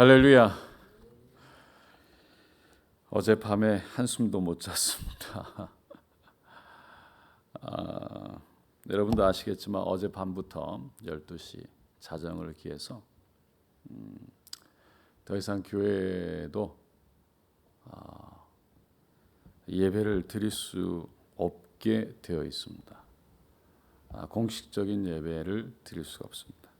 할렐루야. 어젯밤에 한숨도 못 잤습니다. 아, 여러분도 아시겠지만 어젯밤부터 12시 자정을 기해서 음, 더 이상 교회도 아, 예배를 드릴 수 없게 되어 있습니다. 아, 공식적인 예배를 드릴 수가 없습니다.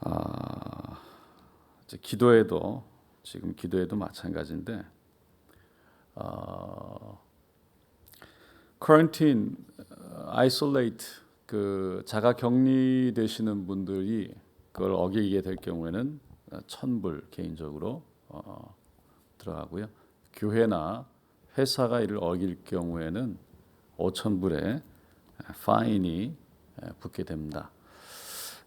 아, 기도에도 지금 기도에도 마찬가지인데 어, quarantine, isolate 그 자가 격리 되시는 분들이 그걸 어기게 될 경우에는 천불 개인적으로 어, 들어가고요. 교회나 회사가 이를 어길 경우에는 5천 불의 파인이 붙게 됩니다.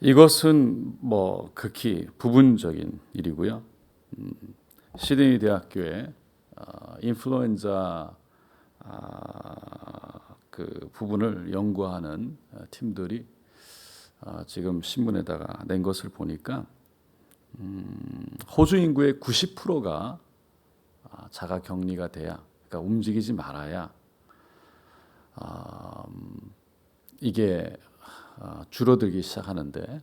이것은 뭐 극히 부분적인 일이고요. 음, 시드니 대학교에 어, 인플루엔자 아, 그 부분을 연구하는 어, 팀들이 어, 지금 신문에다가 낸 것을 보니까 음, 호주 인구의 90%가 아, 자가 격리가 돼야, 그러니까 움직이지 말아야 아, 음, 이게 어, 줄어들기 시작하는데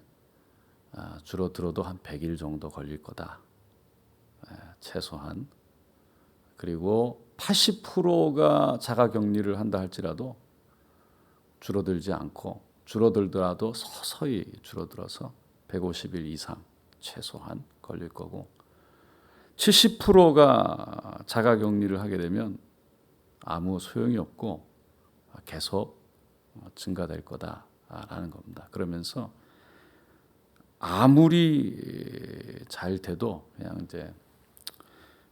아, 줄어들어도 한 100일 정도 걸릴 거다. 에, 최소한. 그리고 80%가 자가 격리를 한다 할지라도 줄어들지 않고 줄어들더라도 서서히 줄어들어서 150일 이상 최소한 걸릴 거고 70%가 자가 격리를 하게 되면 아무 소용이 없고 계속 증가될 거다 라는 겁니다. 그러면서 아무리 잘 돼도 그냥 이제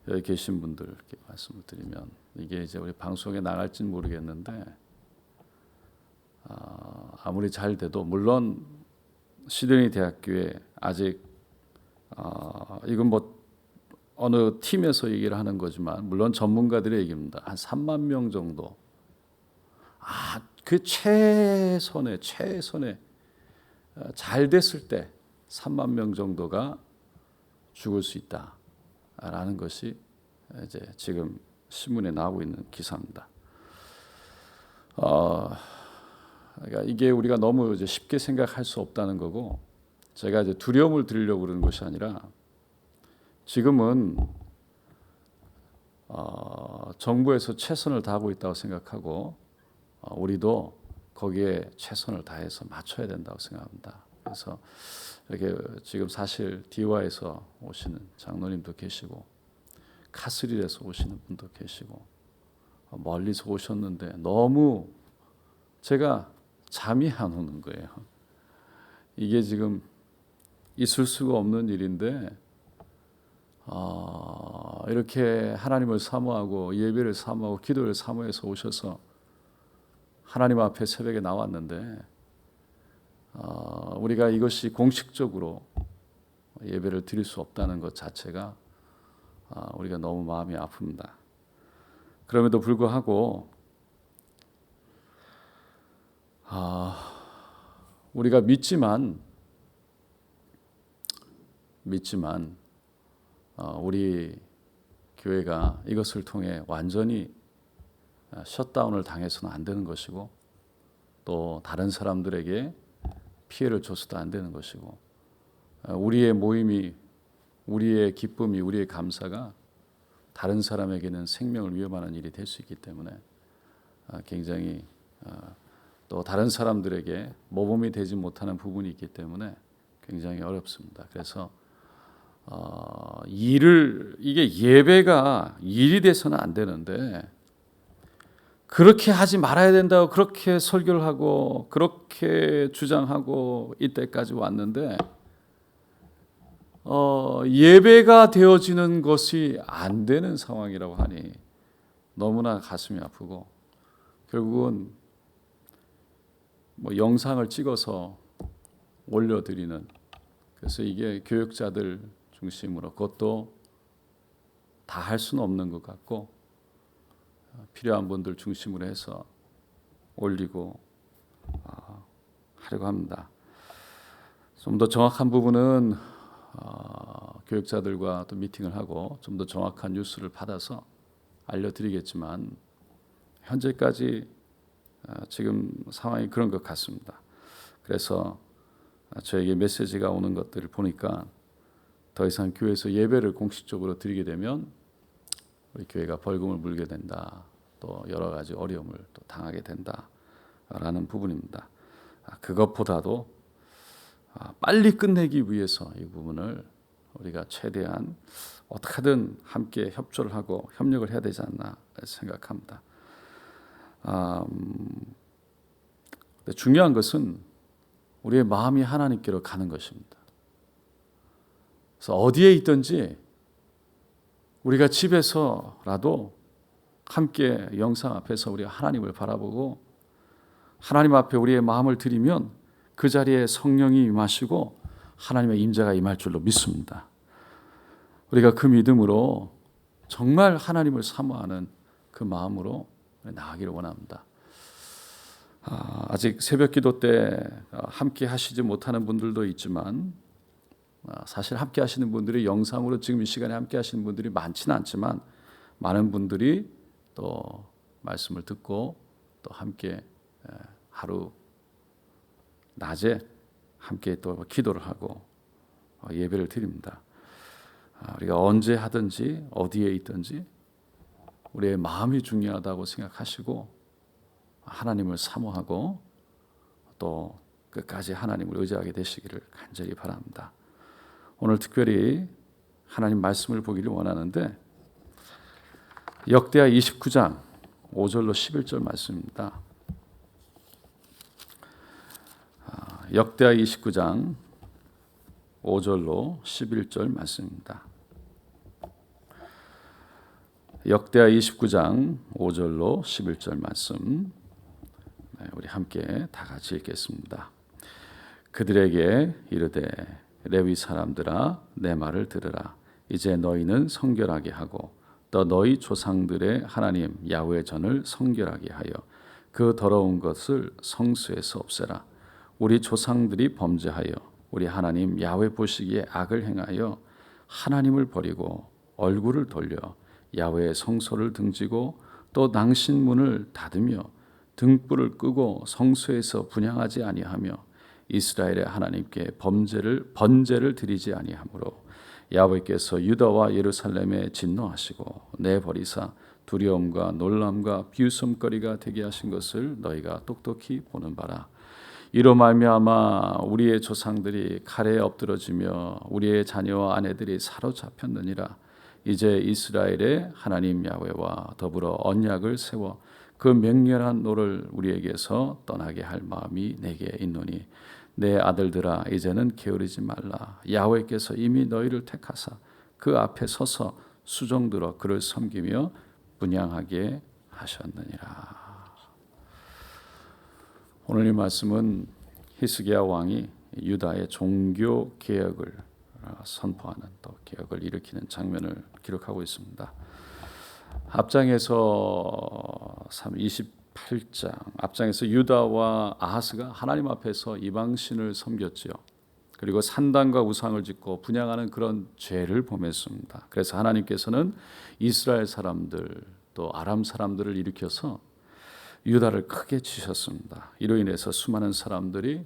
여기 계신 분들 이렇게 말씀을 드리면 이게 이제 우리 방송에 나갈지는 모르겠는데 아, 아무리 잘 돼도 물론 시드니 대학교에 아직 아, 이건 뭐 어느 팀에서 얘기를 하는 거지만 물론 전문가들의 얘기입니다. 한 3만 명 정도 아, 그 최선의 최선의 어, 잘 됐을 때 3만 명 정도가 죽을 수 있다라는 것이 이제 지금 신문에 나오고 있는 기사입니다. 어, 그러니까 이게 우리가 너무 이제 쉽게 생각할 수 없다는 거고 제가 이제 두려움을 드리려고 그러는 것이 아니라 지금은 어, 정부에서 최선을 다하고 있다고 생각하고 어, 우리도 거기에 최선을 다해서 맞춰야 된다고 생각합니다. 그래서 이렇게 지금 사실 디와에서 오시는 장로님도 계시고 카스릴에서 오시는 분도 계시고 어, 멀리서 오셨는데 너무 제가 잠이 안 오는 거예요. 이게 지금 있을 수가 없는 일인데 어, 이렇게 하나님을 사모하고 예배를 사모하고 기도를 사모해서 오셔서 하나님 앞에 새벽에 나왔는데 어, 우리가 이것이 공식적으로 예배를 드릴 수 없다는 것 자체가 어, 우리가 너무 마음이 아픕니다. 그럼에도 불구하고 어, 우리가 믿지만 믿지만 어, 우리 교회가 이것을 통해 완전히 셧다운을 당해서는 안 되는 것이고 또 다른 사람들에게 피해를 줘서도 안 되는 것이고 우리의 모임이 우리의 기쁨이 우리의 감사가 다른 사람에게는 생명을 위협하는 일이 될 수 있기 때문에 굉장히 또 다른 사람들에게 모범이 되지 못하는 부분이 있기 때문에 굉장히 어렵습니다. 그래서 어, 일을 이게 예배가 일이 돼서는 안 되는데 그렇게 하지 말아야 된다고 그렇게 설교를 하고 그렇게 주장하고 이때까지 왔는데 어, 예배가 되어지는 것이 안 되는 상황이라고 하니 너무나 가슴이 아프고 결국은 뭐 영상을 찍어서 올려드리는 그래서 이게 교육자들 중심으로 그것도 다 할 수는 없는 것 같고 필요한 분들 중심으로 해서 올리고 어, 하려고 합니다. 좀 더 정확한 부분은 어, 교육자들과 또 미팅을 하고 좀 더 정확한 뉴스를 받아서 알려드리겠지만 현재까지 어, 지금 상황이 그런 것 같습니다. 그래서 저에게 메시지가 오는 것들을 보니까 더 이상 교회에서 예배를 공식적으로 드리게 되면 우리 교회가 벌금을 물게 된다. 또 여러 가지 어려움을 또 당하게 된다라는 부분입니다. 아, 그것보다도 아, 빨리 끝내기 위해서 이 부분을 우리가 최대한 어떻게든 함께 협조를 하고 협력을 해야 되지 않나 생각합니다. 아, 음, 중요한 것은 우리의 마음이 하나님께로 가는 것입니다. 그래서 어디에 있든지 우리가 집에서라도 함께 영상 앞에서 우리 하나님을 바라보고 하나님 앞에 우리의 마음을 드리면 그 자리에 성령이 임하시고 하나님의 임재가 임할 줄로 믿습니다. 우리가 그 믿음으로 정말 하나님을 사모하는 그 마음으로 나아가기를 원합니다. 아, 직 새벽 기도 때 함께 하시지 못하는 분들도 있지만 아, 사실 함께 하시는 분들이 영상으로 지금 이 시간에 함께 하시는 분들이 많지는 않지만 많은 분들이 또 말씀을 듣고 또 함께 하루 낮에 함께 또 기도를 하고 어, 예배를 드립니다. 아, 우리가 언제 하든지 어디에 있든지 우리의 마음이 중요하다고 생각하시고 하나님을 사모하고 또 끝까지 하나님을 의지하게 되시기를 간절히 바랍니다. 오늘 특별히 하나님 말씀을 보기를 원하는데 역대하 29장 5절로 11절 말씀입니다. 아, 역대하 29장 5절로 11절 말씀입니다. 역대하 29장 5절로 11절 말씀 네, 우리 함께 다 같이 읽겠습니다. 그들에게 이르되 레위 사람들아 내 말을 들으라. 이제 너희는 성결하게 하고 또 너희 조상들의 하나님 야훼 전을 성결하게 하여 그 더러운 것을 성수에서 없애라. 우리 조상들이 범죄하여 우리 하나님 야훼 보시기에 악을 행하여 하나님을 버리고 얼굴을 돌려 야훼의 성소를 등지고 또 낭신문을 닫으며 등불을 끄고 성소에서 분양하지 아니하며 이스라엘의 하나님께 범죄를 번제를 드리지 아니하므로 야훼께서 유다와 예루살렘에 진노하시고 내버리사 두려움과 놀람과 비웃음거리가 되게 하신 것을 너희가 똑똑히 보는 바라. 이로 말미암아 우리의 조상들이 칼에 엎드러지며 우리의 자녀와 아내들이 사로잡혔느니라. 이제 이스라엘의 하나님 야훼와 더불어 언약을 세워 그 맹렬한 노를 우리에게서 떠나게 할 마음이 내게 있노니 내 아들들아 이제는 게으르지 말라 야훼께서 이미 너희를 택하사 그 앞에 서서 수종들어 그를 섬기며 분양하게 하셨느니라. 오늘 이 말씀은 히스기야 왕이 유다의 종교 개혁을 선포하는 또 개혁을 일으키는 장면을 기록하고 있습니다. 앞장에서 28장 앞장에서 유다와 아하스가 하나님 앞에서 이방 신을 섬겼지요. 그리고 산당과 우상을 짓고 분양하는 그런 죄를 범했습니다. 그래서 하나님께서는 이스라엘 사람들 또 아람 사람들을 일으켜서 유다를 크게 치셨습니다. 이로 인해서 수많은 사람들이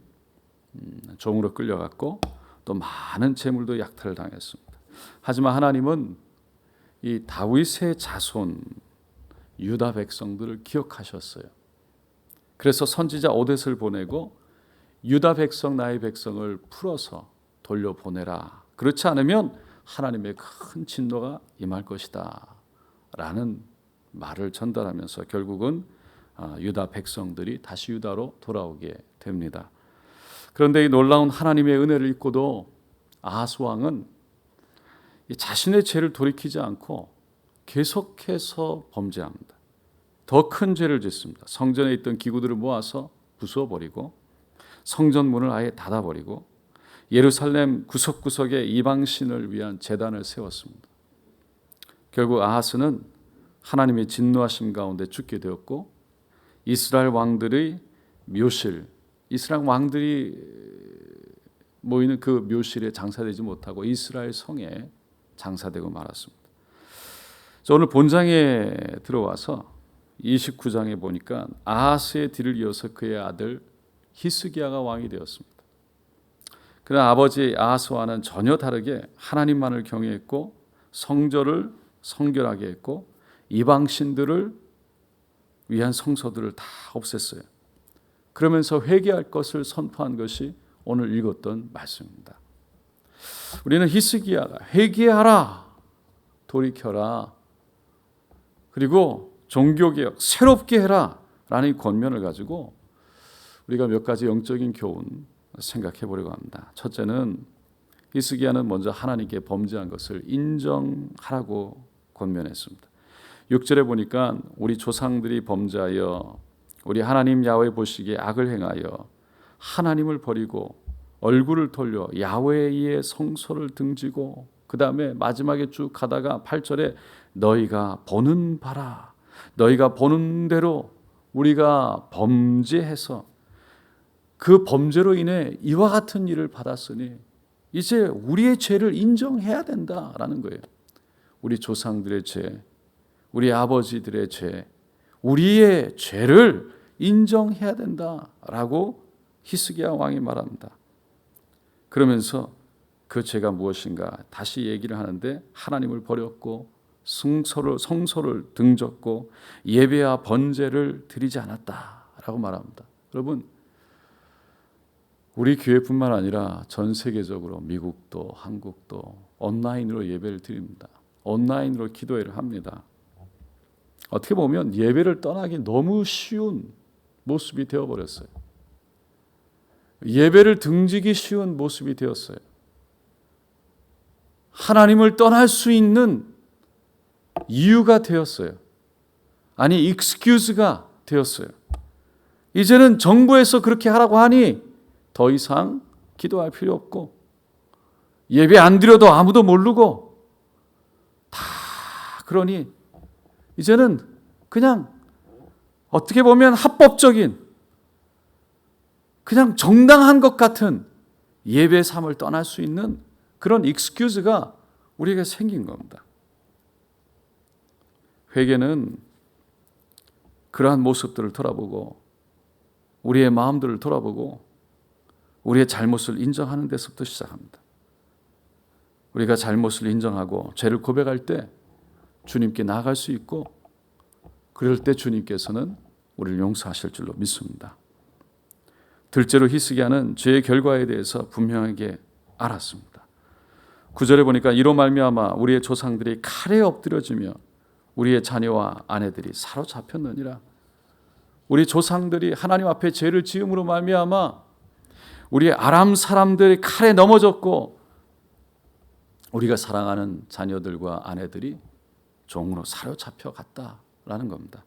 음, 종으로 끌려갔고 또 많은 재물도 약탈을 당했습니다. 하지만 하나님은 이 다윗의 자손 유다 백성들을 기억하셨어요. 그래서 선지자 오뎃을 보내고 유다 백성 나의 백성을 풀어서 돌려보내라. 그렇지 않으면 하나님의 큰 진노가 임할 것이다. 라는 말을 전달하면서 결국은 아, 유다 백성들이 다시 유다로 돌아오게 됩니다. 그런데 이 놀라운 하나님의 은혜를 잊고도 아하스 왕은 자신의 죄를 돌이키지 않고 계속해서 범죄합니다. 더 큰 죄를 짓습니다. 성전에 있던 기구들을 모아서 부숴버리고 성전 문을 아예 닫아 버리고 예루살렘 구석구석에 이방신을 위한 재단을 세웠습니다. 결국 아하스는 하나님의 진노하심 가운데 죽게 되었고 이스라엘 왕들의 묘실, 이스라엘 왕들이 모이는 그 묘실에 장사되지 못하고 이스라엘 성에 장사되고 말았습니다. 저 오늘 본장에 들어와서 29장에 보니까 아하스의 뒤를 이어서 그의 아들 히스기야가 왕이 되었습니다. 그러나 아버지 아하스와는 전혀 다르게 하나님만을 경외했고 성전을 성결하게 했고 이방 신들을 위한 성소들을 다 없앴어요. 그러면서 회개할 것을 선포한 것이 오늘 읽었던 말씀입니다. 우리는 히스기야가 회개하라, 돌이켜라, 그리고 종교개혁 새롭게 해라 라는 권면을 가지고 우리가 몇 가지 영적인 교훈 생각해 보려고 합니다. 첫째는 히스기야는 먼저 하나님께 범죄한 것을 인정하라고 권면했습니다. 6절에 보니까 우리 조상들이 범죄하여 우리 하나님 야훼 보시기에 악을 행하여 하나님을 버리고 얼굴을 돌려 야훼의 성소를 등지고 그 다음에 마지막에 쭉 가다가 8절에 너희가 보는 바라 너희가 보는 대로 우리가 범죄해서 그 범죄로 인해 이와 같은 일을 받았으니 이제 우리의 죄를 인정해야 된다라는 거예요. 우리 조상들의 죄, 우리 아버지들의 죄, 우리의 죄를 인정해야 된다라고 히스기야 왕이 말합니다. 그러면서 그 죄가 무엇인가 다시 얘기를 하는데 하나님을 버렸고 성소를 성소를 등졌고 예배와 번제를 드리지 않았다라고 말합니다. 여러분 우리 교회뿐만 아니라 전 세계적으로 미국도 한국도 온라인으로 예배를 드립니다. 온라인으로 기도회를 합니다. 어떻게 보면 예배를 떠나기 너무 쉬운 모습이 되어 버렸어요. 예배를 등지기 쉬운 모습이 되었어요. 하나님을 떠날 수 있는 이유가 되었어요. 아니, 익스큐즈가 되었어요. 이제는 정부에서 그렇게 하라고 하니 더 이상 기도할 필요 없고 예배 안 드려도 아무도 모르고 다 그러니 이제는 그냥 어떻게 보면 합법적인 그냥 정당한 것 같은 예배 삶을 떠날 수 있는 그런 익스큐즈가 우리에게 생긴 겁니다. 회개는 그러한 모습들을 돌아보고 우리의 마음들을 돌아보고 우리의 잘못을 인정하는 데서부터 시작합니다. 우리가 잘못을 인정하고 죄를 고백할 때 주님께 나아갈 수 있고 그럴 때 주님께서는 우리를 용서하실 줄로 믿습니다. 둘째로 히스기야는 죄의 결과에 대해서 분명하게 알았습니다. 구절에 보니까 이로 말미암아 우리의 조상들이 칼에 엎드려지며 우리의 자녀와 아내들이 사로잡혔느니라. 우리 조상들이 하나님 앞에 죄를 지음으로 말미암아 우리 아람 사람들이 칼에 넘어졌고 우리가 사랑하는 자녀들과 아내들이 종으로 사로잡혀 갔다라는 겁니다.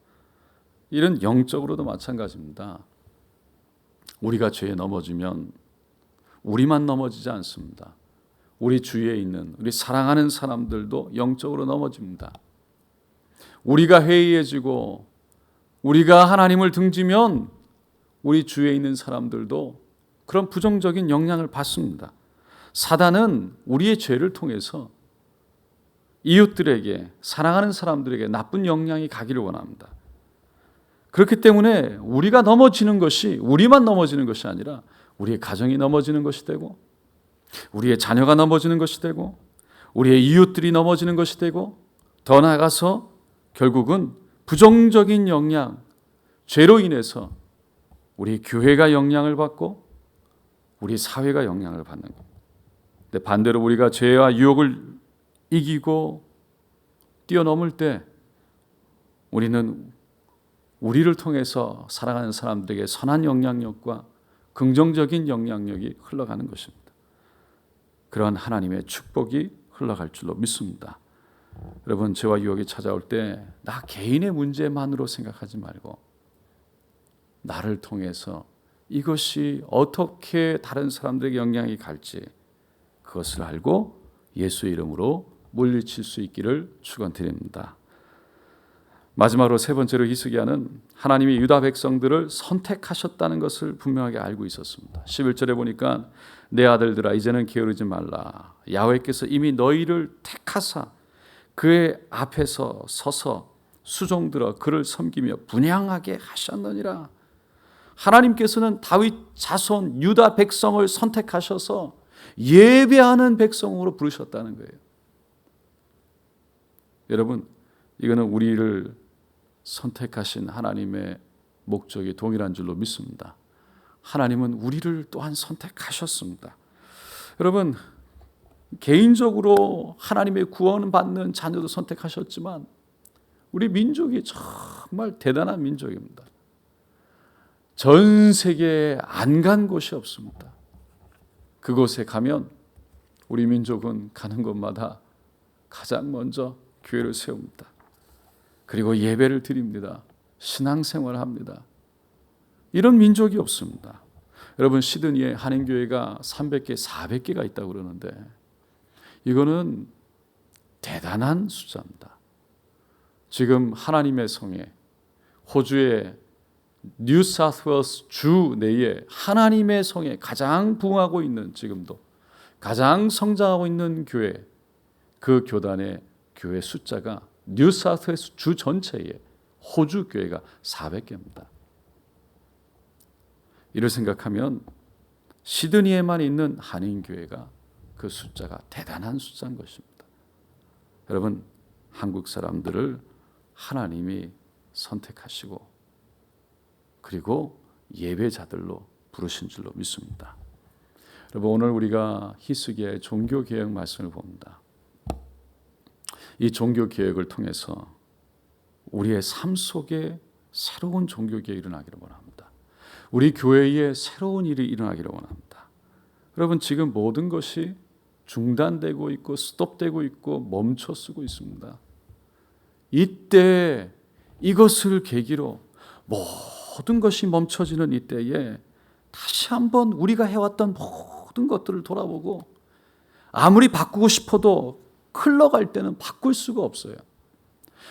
이런 영적으로도 마찬가지입니다. 우리가 죄에 넘어지면 우리만 넘어지지 않습니다. 우리 주위에 있는 우리 사랑하는 사람들도 영적으로 넘어집니다. 우리가 해이해지고 우리가 하나님을 등지면 우리 주위에 있는 사람들도 그런 부정적인 영향을 받습니다. 사단은 우리의 죄를 통해서 이웃들에게 사랑하는 사람들에게 나쁜 영향이 가기를 원합니다. 그렇기 때문에 우리가 넘어지는 것이 우리만 넘어지는 것이 아니라 우리의 가정이 넘어지는 것이 되고 우리의 자녀가 넘어지는 것이 되고 우리의 이웃들이 넘어지는 것이 되고 더 나아가서 결국은 부정적인 영향, 죄로 인해서 우리 교회가 영향을 받고 우리 사회가 영향을 받는 겁니다. 근데 반대로 우리가 죄와 유혹을 이기고 뛰어넘을 때 우리는 우리를 통해서 살아가는 사람들에게 선한 영향력과 긍정적인 영향력이 흘러가는 것입니다. 그러한 하나님의 축복이 흘러갈 줄로 믿습니다. 여러분 죄와 유혹이 찾아올 때 나 개인의 문제만으로 생각하지 말고 나를 통해서 이것이 어떻게 다른 사람들에게 영향이 갈지 그것을 알고 예수 이름으로 물리칠 수 있기를 축원드립니다. 마지막으로 세 번째로 히스기야는 하나님이 유다 백성들을 선택하셨다는 것을 분명하게 알고 있었습니다. 11절에 보니까 내 아들들아 이제는 게으르지 말라. 야훼께서 이미 너희를 택하사 그의 앞에서 서서 수종들어 그를 섬기며 분양하게 하셨느니라. 하나님께서는 다윗 자손 유다 백성을 선택하셔서 예배하는 백성으로 부르셨다는 거예요. 여러분, 이거는 우리를 선택하신 하나님의 목적이 동일한 줄로 믿습니다. 하나님은 우리를 또한 선택하셨습니다. 여러분, 개인적으로 하나님의 구원 받는 자녀도 선택하셨지만 우리 민족이 정말 대단한 민족입니다. 전 세계에 안 간 곳이 없습니다. 그곳에 가면 우리 민족은 가는 곳마다 가장 먼저 교회를 세웁니다. 그리고 예배를 드립니다. 신앙생활을 합니다. 이런 민족이 없습니다. 여러분 시드니에 한인교회가 300개, 400개가 있다고 그러는데 이거는 대단한 숫자입니다. 지금 하나님의 성에 호주의 뉴사우스웨일스 주 내에 하나님의 성에 가장 부흥하고 있는 지금도 가장 성장하고 있는 교회 그 교단의 교회 숫자가 뉴사우스웨일스 주 전체에 호주 교회가 400개입니다. 이를 생각하면 시드니에만 있는 한인 교회가 그 숫자가 대단한 숫자인 것입니다. 여러분 한국 사람들을 하나님이 선택하시고 그리고 예배자들로 부르신 줄로 믿습니다. 여러분 오늘 우리가 히스기야의 종교 개혁 말씀을 봅니다. 이 종교 개혁을 통해서 우리의 삶 속에 새로운 종교 개혁이 일어나기를 원합니다. 우리 교회에 새로운 일이 일어나기를 원합니다. 여러분 지금 모든 것이 중단되고 있고 스톱되고 있고 멈춰 쓰고 있습니다. 이때 이것을 계기로 모든 것이 멈춰지는 이때에 다시 한번 우리가 해왔던 모든 것들을 돌아보고 아무리 바꾸고 싶어도 흘러갈 때는 바꿀 수가 없어요.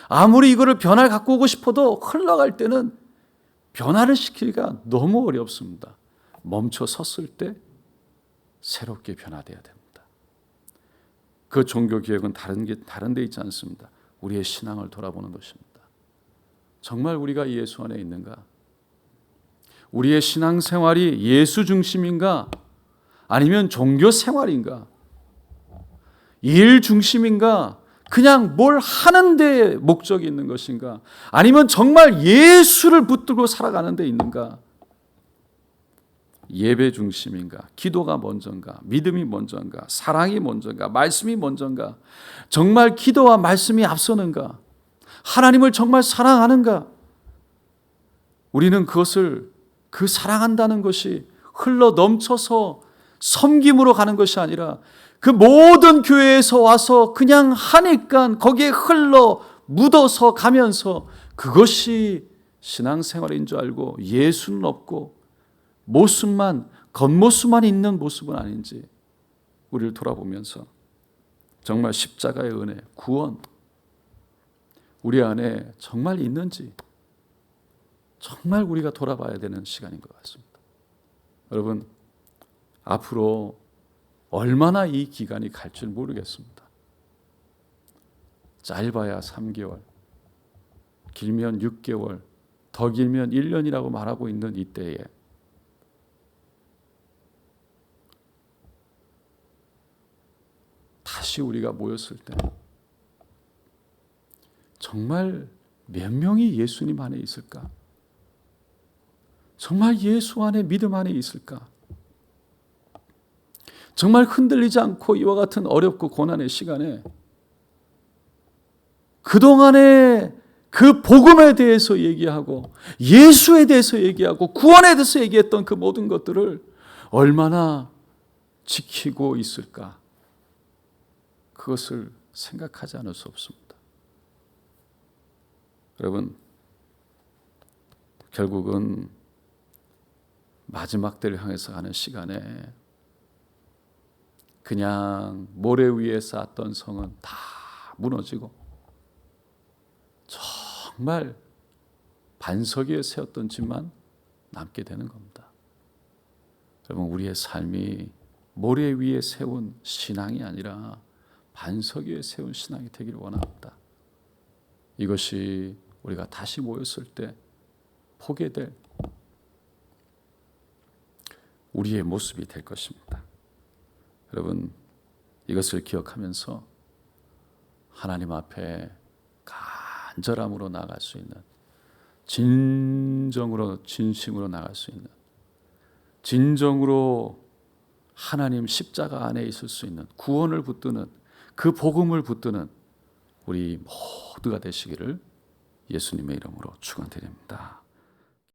아무리 이거를 변화를 갖고 오고 싶어도 흘러갈 때는 변화를 시키기가 너무 어렵습니다. 멈춰 섰을 때 새롭게 변화돼야 됩니다. 그 종교 기획은 다른 게 다른 데 있지 않습니다. 우리의 신앙을 돌아보는 것입니다. 정말 우리가 예수 안에 있는가? 우리의 신앙 생활이 예수 중심인가? 아니면 종교 생활인가? 일 중심인가? 그냥 뭘 하는 데 목적이 있는 것인가? 아니면 정말 예수를 붙들고 살아가는 데 있는가? 예배 중심인가? 기도가 먼저인가? 믿음이 먼저인가? 사랑이 먼저인가? 말씀이 먼저인가? 정말 기도와 말씀이 앞서는가? 하나님을 정말 사랑하는가? 우리는 그것을 그 사랑한다는 것이 흘러 넘쳐서 섬김으로 가는 것이 아니라 그 모든 교회에서 와서 그냥 하니까 거기에 흘러 묻어서 가면서 그것이 신앙생활인 줄 알고 예수는 없고 모습만 겉모습만 있는 모습은 아닌지 우리를 돌아보면서 정말 십자가의 은혜, 구원 우리 안에 정말 있는지 정말 우리가 돌아봐야 되는 시간인 것 같습니다. 여러분 앞으로 얼마나 이 기간이 갈 줄 모르겠습니다. 짧아야 3개월, 길면 6개월, 더 길면 1년이라고 말하고 있는 이때에 다시 우리가 모였을 때 정말 몇 명이 예수님 안에 있을까? 정말 예수 안에 믿음 안에 있을까? 정말 흔들리지 않고 이와 같은 어렵고 고난의 시간에 그동안에 그 복음에 대해서 얘기하고 예수에 대해서 얘기하고 구원에 대해서 얘기했던 그 모든 것들을 얼마나 지키고 있을까? 그것을 생각하지 않을 수 없습니다. 여러분, 결국은 마지막 때를 향해서 가는 시간에 그냥 모래 위에 쌓았던 성은 다 무너지고 정말 반석 위에 세웠던 집만 남게 되는 겁니다. 여러분 우리의 삶이 모래 위에 세운 신앙이 아니라 반석 위에 세운 신앙이 되기를 원합니다. 이것이 우리가 다시 모였을 때 보게 될 우리의 모습이 될 것입니다. 여러분 이것을 기억하면서 하나님 앞에 간절함으로 나갈 수 있는 진정으로 진심으로 나갈 수 있는 진정으로 하나님 십자가 안에 있을 수 있는 구원을 붙드는 그 복음을 붙드는 우리 모두가 되시기를 예수님의 이름으로 축원드립니다.